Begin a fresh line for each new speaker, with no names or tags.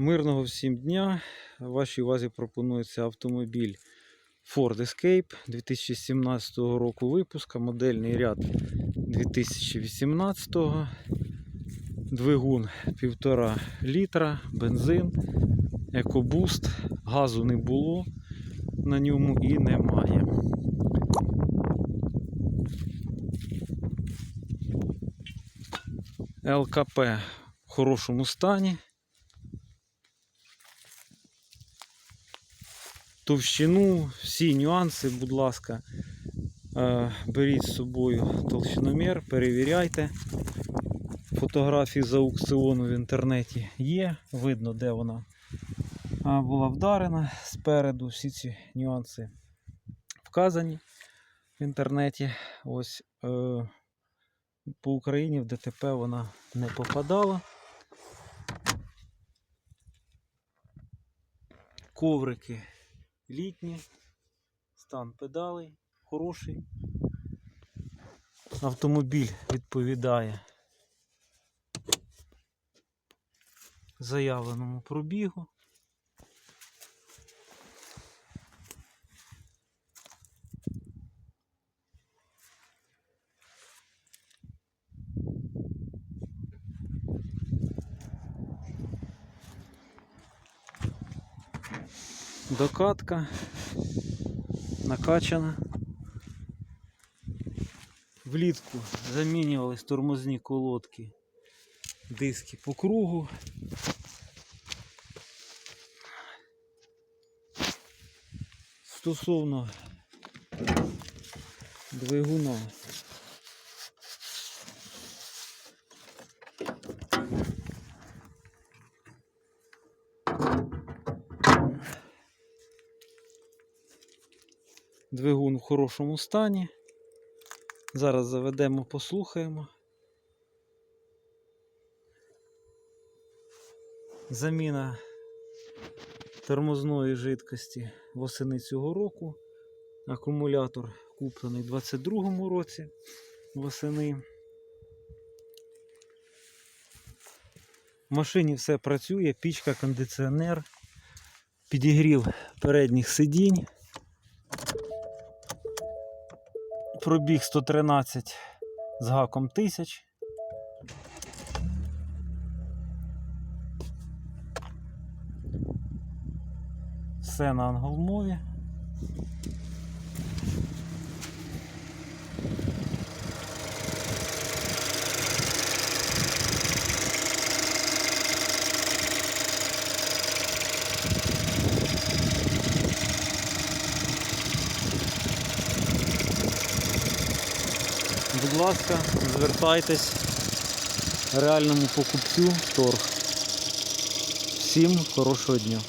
Мирного всім дня. Вашій увазі пропонується автомобіль Ford Escape 2017 року випуска, модельний ряд 2018. Двигун 1,5 літра, бензин, екобуст, газу не було на ньому і немає. ЛКП в хорошому стані. Товщину, всі нюанси, будь ласка, е, беріть з собою толщиномір, перевіряйте. Фотографії з аукціону в інтернеті є, видно, де вона була вдарена спереду. Всі ці нюанси вказані в інтернеті. Ось е, по Україні в ДТП вона не попадала. Коврики літні, стан педалей хороший. Автомобіль відповідає заявленому пробігу. Докатка накачана. Влітку замінювались тормозні колодки, диски по кругу. Стосовно двигуна. Двигун в хорошому стані. Зараз заведемо, послухаємо. Заміна тормозної жидкості восени цього року. Акумулятор куплений у 22-му році восени. В машині все працює, пічка, кондиціонер, підігрів передніх сидінь. Пробіг 113 з гаком тисяч. Все на англомові. Будь ласка, звертайтесь реальному покупцю торг. Всім хорошого дня.